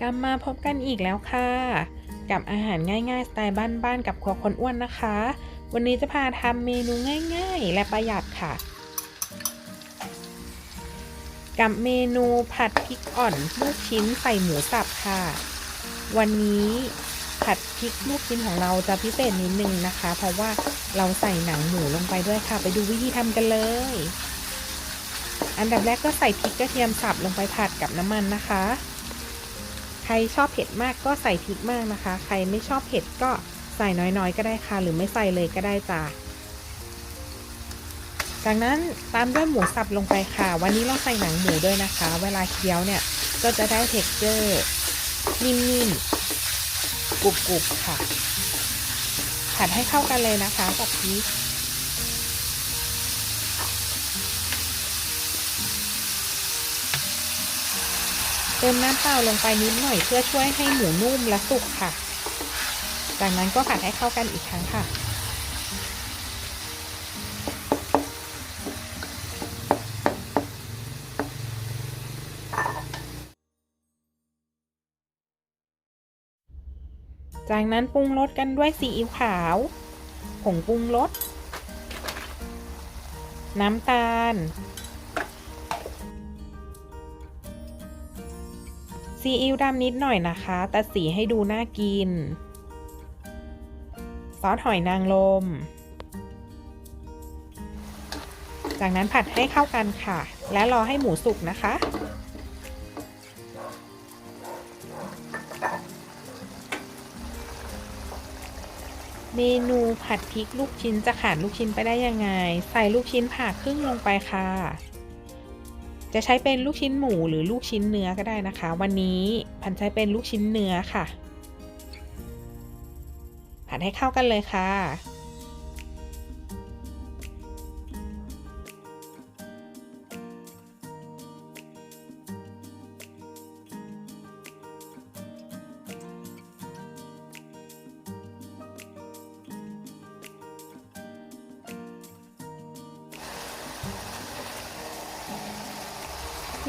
กลับมาพบกันอีกแล้วค่ะ กับอาหารง่ายๆ สไตล์บ้านๆกับครัวคนอ้วนนะคะ วันนี้จะพาทำเมนูง่ายๆ และประหยัดค่ะ กับเมนูผัดพริกอ่อนลูกชิ้นใส่หมูสับค่ะ วันนี้ผัดพริกลูกชิ้นของเราจะพิเศษนิดนึงนะคะ เพราะว่าเราใส่หนังหมูลงไปด้วยค่ะ ไปดูวิธีทำกันเลย อันดับแรกก็ใส่พริกกระเทียมสับลงไปผัดกับน้ำมันนะคะ รชอบเผ็ดมากก็ใส่พริกมากนะคะ ใครไม่ชอบเผ็ดก็ใส่น้อยๆ ก็ได้ค่ะ หรือไม่ใส่เลยก็ได้จ้ะจากนั้นตามด้วยหมูสับลงไปค่ะ วันนี้เราใส่หนังหมูด้วยนะคะ เวลาเคี้ยวเนี่ยก็จะได้เท็กเจอร์นิ่มๆกรุบๆค่ะ ผัดให้เข้ากันเลยนะคะกับพริก เติมน้ำเปล่าลงไปนิดหน่อยเพื่อช่วยให้หมูนุ่มและสุกค่ะ จากนั้นก็ผัดให้เข้ากันอีกครั้งค่ะ จากนั้นปรุงรสกันด้วยซีอิ๊วขาว ผงปรุงรส น้ำตาล ซีอิ๊วดำนิดหน่อยนะคะ แต่สีให้ดูน่ากิน ซอสหอยนางรมจากนั้นผัดให้เข้ากันค่ะ และรอให้หมูสุกนะคะ เมนูผัดพริกลูกชิ้นจะขาดลูกชิ้นไปได้ยังไง ใส่ลูกชิ้นผ่าครึ่งลงไปค่ะ จะใช้เป็นลูกชิ้นหมูหรือลูกชิ้นเนื้อก็ได้นะคะ วันนี้พันใช้เป็นลูกชิ้นเนื้อค่ะ ผัดให้เข้ากันเลยค่ะ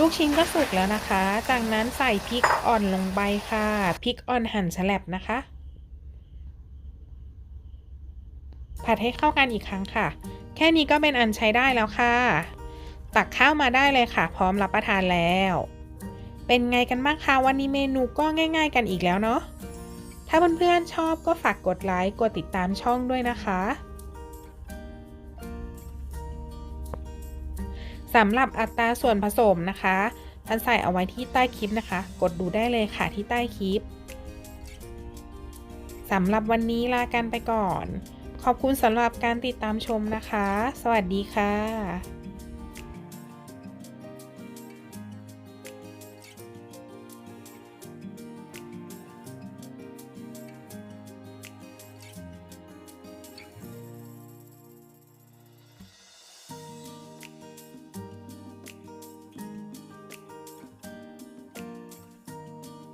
ลูกชิ้นก็สุกแล้วนะคะ จากนั้นใส่พริกอ่อนลงไปค่ะ พริกอ่อนหั่นแฉลบนะคะ ผัดให้เข้ากันอีกครั้งค่ะ แค่นี้ก็เป็นอันใช้ได้แล้วค่ะ ตักข้าวมาได้เลยค่ะ พร้อมรับประทานแล้ว เป็นไงกันบ้างคะวันนี้เมนูก็ง่าย ๆ กันอีกแล้วเนาะ ถ้าเพื่อนๆชอบก็ฝากกดไลค์ กดติดตามช่องด้วยนะคะ สำหรับอัตราส่วนผสมนะคะพันใส่เอาไว้ที่ใต้คลิปนะคะ กดดูได้เลยค่ะที่ใต้คลิปสำหรับวันนี้ลากันไปก่อน ขอบคุณสำหรับการติดตามชมนะคะ สวัสดีค่ะ